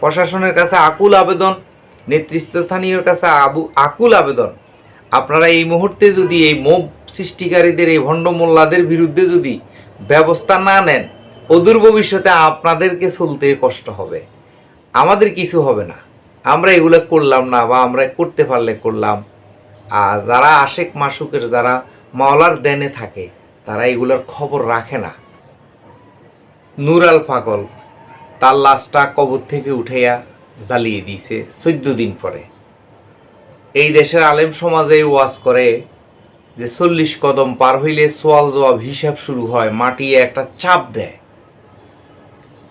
প্রশাসনের কাছে আকুল আবেদন, নেতৃস্থানীয়র কাছে আবু আকুল আবেদন। আপনারা এই মুহূর্তে যদি এই মোব সৃষ্টিকারীদের, এই ভণ্ড মোল্লাদের বিরুদ্ধে যদি ব্যবস্থা না নেন, অদূর ভবিষ্যতে আপনাদেরকে চলতে কষ্ট হবে। আমাদের কিছু হবে না। আমরা এগুলো করলাম না বা আমরা করতে পারলে করলাম। আর যারা আশেক মাসুকের, যারা মাওলার দেনে থাকে, তারা এগুলোর খবর রাখে না। নুরাল পাগল। তার লাশটা কবর থেকে উঠাইয়া জ্বালিয়ে দিয়েছে চোদ্দ দিন পরে। এই দেশের আলেম সমাজে ওয়াজ করে যে চল্লিশ কদম পার হইলে সোয়াল জবাব হিসাব শুরু হয় মাটি একটা চাপ দেয়।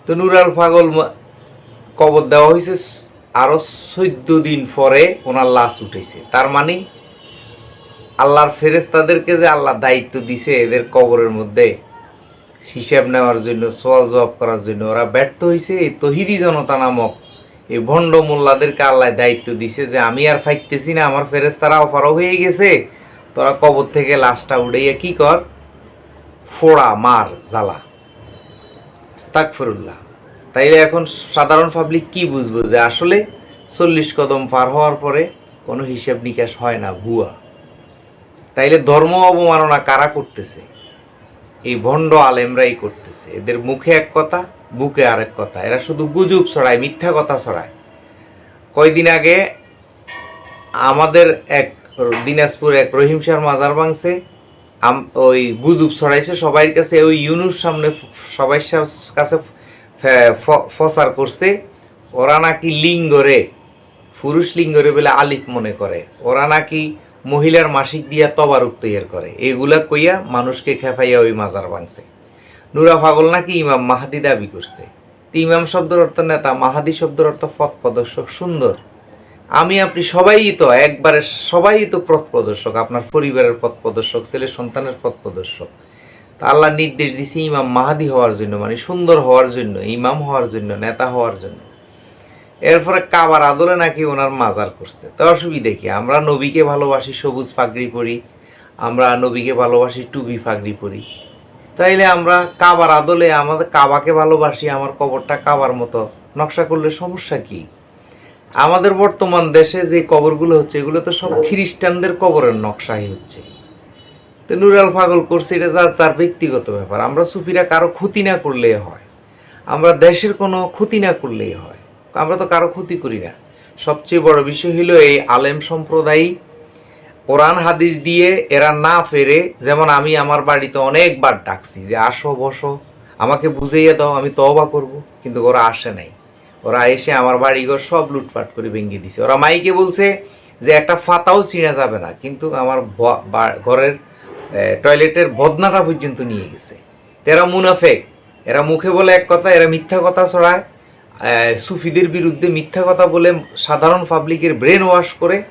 তো নুরাল পাগল কবর দেওয়া হয়েছে আরও চোদ্দ দিন পরে ওনার লাশ উঠেছে তার মানে আল্লাহর ফেরেস্তাদেরকে যে আল্লাহ দায়িত্ব দিছে এদের কবরের মধ্যে হিসাব নেওয়ার জন্য সোয়াল জবাব করার জন্য ওরা ব্যর্থ হয়েছে এই তহিদি জনতা নামক এই ভণ্ড মোল্লাদেরকে আল্লাহ দায়িত্ব দিছে যে, আমি আর ফাইতেছি না, আমার ফেরেস্তারা অফারও হয়ে গেছে। তোরা কবর থেকে লাশটা উড়াইয়া কি কর? ফোড়া, মার, জ্বালা। স্তাকফিরুল্লাহ তাইলে এখন সাধারণ পাবলিক কি বুঝব যে, আসলে চল্লিশ কদম পার হওয়ার পরে কোনো হিসাব নিকাশ হয় না, ভুয়া। তাইলে ধর্ম অবমাননা কারা করতেছে? এই ভণ্ড আলেমরাই করতেছে। এদের মুখে এক কথা, বুকে আরেক কথা। এরা শুধু গুজব ছড়ায়, মিথ্যা কথা ছড়ায়। কয়দিন আগে আমাদের এক দিনাজপুর এক রহিম শাহর মাজার ভাঙছে। ওই গুজব ছড়াইছে, সবাই কাছে ওই ইউনুর সামনে সবাই কাছে ফসার করছে। ওরা নাকি লিঙ্গরে পুরুষ লিঙ্গরে বলে আলিফ মনে করে। ওরা নাকি মহিলার মাসিক দিয়া তবারুক তৈয়ার করে। এগুলা কইয়া মানুষকে খেপাইয়া ওই মাজার ভাঙছে। নুরা পাগল নাকি ইমাম মাহাদি দাবি করছে। ইমাম শব্দের অর্থ নেতা, মাহাদি শব্দের অর্থ পথ প্রদর্শক, সুন্দর। আমি, আপনি সবাই তো, একবারে সবাই তো পথ প্রদর্শক, আপনার পরিবারের পথ প্রদর্শক, ছেলে সন্তানের পথ প্রদর্শক। তা আল্লাহ নির্দেশ দিছে ইমাম মাহাদি হওয়ার জন্য মানে সুন্দর হওয়ার জন্য, ইমাম হওয়ার জন্য, নেতা হওয়ার জন্য। এরপরে কাবার আদলে নাকি ওনার মাজার করছে। তো অসুবিধা কি? আমরা নবীকে ভালোবাসি, সবুজ পাগড়ি পরি। আমরা নবীকে ভালোবাসি, টুপি পাগড়ি পরি। তাইলে আমরা কাবার আদলে আমাদের কাবাকে ভালোবাসি, আমার কবরটা কাবার মতো। নকশা করলে সমস্যা কি? আমাদের বর্তমান দেশে যে কবরগুলো হচ্ছে, এগুলো তো সব খ্রিস্টানদের কবরের নকশাই হচ্ছে। তো নুরাল পাগল করছে, এটা তার তার ব্যক্তিগত ব্যাপার। আমরা সুফিরা কারও ক্ষতি না করলেই হয়। আমরা দেশের কোনো ক্ষতি না করলেই হয়। আমরা তো কারও ক্ষতি করি না। সবচেয়ে বড় বিষয় হলো এই আলেম সম্প্রদায় কোরআন হাদিস দিয়ে এরা না ফেরে, যেমন আমি আমার বাড়িতে অনেকবার ডাকছি যে আসো, বসো, আমাকে বুঝাইয়া দাও, আমি তওবা করব, কিন্তু ওরা আসে নাই। ওরা এসে আমার বাড়িঘর সব লুটপাট করে ভেঙে দিছে। ওরা মাইকে বলছে যে একটা ফাতাও ছিঁড়া যাবে না, কিন্তু আমার ঘরের টয়লেটের বদনাটা পর্যন্ত নিয়ে গেছে। এরা মুনাফেক। এরা মুখে বলে এক কথা, এরা মিথ্যা কথা ছড়ায়। সুফিদের বিরুদ্ধে মিথ্যা কথা বলে সাধারণ পাবলিকের ব্রেন ওয়াশ করে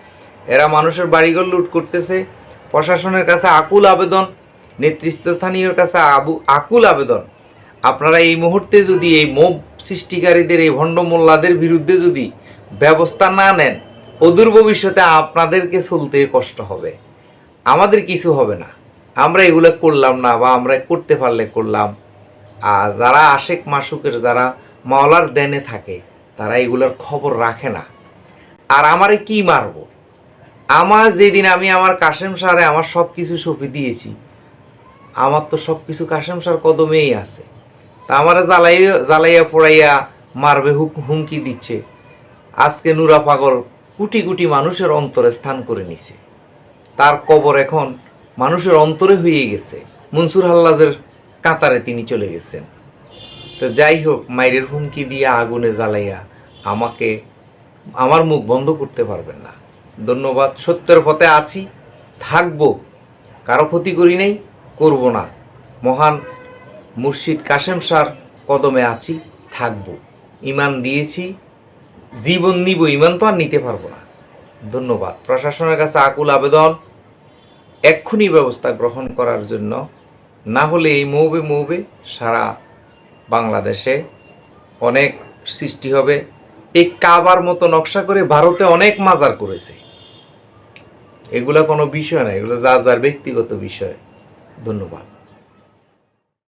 এরা মানুষের বাড়িঘর লুট করতেছে। প্রশাসনের কাছে আকুল আবেদন, নেতৃস্থানীয়র কাছে আবু, আকুল আবেদন। আপনারা এই মুহূর্তে যদি এই মোব সৃষ্টিকারীদের, এই ভণ্ড মোল্লাদের বিরুদ্ধে যদি ব্যবস্থা না নেন, অদূর ভবিষ্যতে আপনাদেরকে চলতে কষ্ট হবে। আমাদের কিছু হবে না। আমরা এগুলো করলাম না বা আমরা করতে পারলে করলাম। আর যারা আশেক মাসুকের, যারা মাওলার দেনে থাকে, তারা এগুলোর খবর রাখে না। আর আমারে কি মারবো? আমার যেদিন আমি আমার কাশেম সারে আমার সব কিছু সঁপে দিয়েছি, আমার তো সব কিছু কাশেম সার কদমেই আছে। তা আমারে জ্বালাইয়া জ্বালাইয়া পড়াইয়া মারবে হুক, হুমকি দিচ্ছে। আজকে নুরা পাগল কোটি কোটি মানুষের অন্তরে স্থান করে নিছে। তার কবর এখন মানুষের অন্তরে হয়ে গেছে। মনসুর হাল্লাজের কাতারে তিনি চলে গেছেন। তো যাই হোক মায়ের হুমকি দিয়ে আগুনে জ্বালাইয়া আমাকে, আমার মুখ বন্ধ করতে পারবেন না। ধন্যবাদ, সত্যের পথে আছি, থাকব, কারও ক্ষতি করি নাই, করব না। মহান মুর্শিদ কাশেম সার কদমে আছি, থাকব। ইমান দিয়েছি, জীবন নিব, ইমান তো আর নিতে পারব না। ধন্যবাদ। প্রশাসনের কাছে আকুল আবেদন, এক্ষুনি ব্যবস্থা গ্রহণ করার জন্য, না হলে এই মৌবে মৌবে সারা বাংলাদেশে অনেক সৃষ্টি হবে। এই কাবার মতো নকশা করে ভারতে অনেক মাজার করেছে। এগুলো কোনো বিষয় না, এগুলো যা যার ব্যক্তিগত বিষয়। ধন্যবাদ।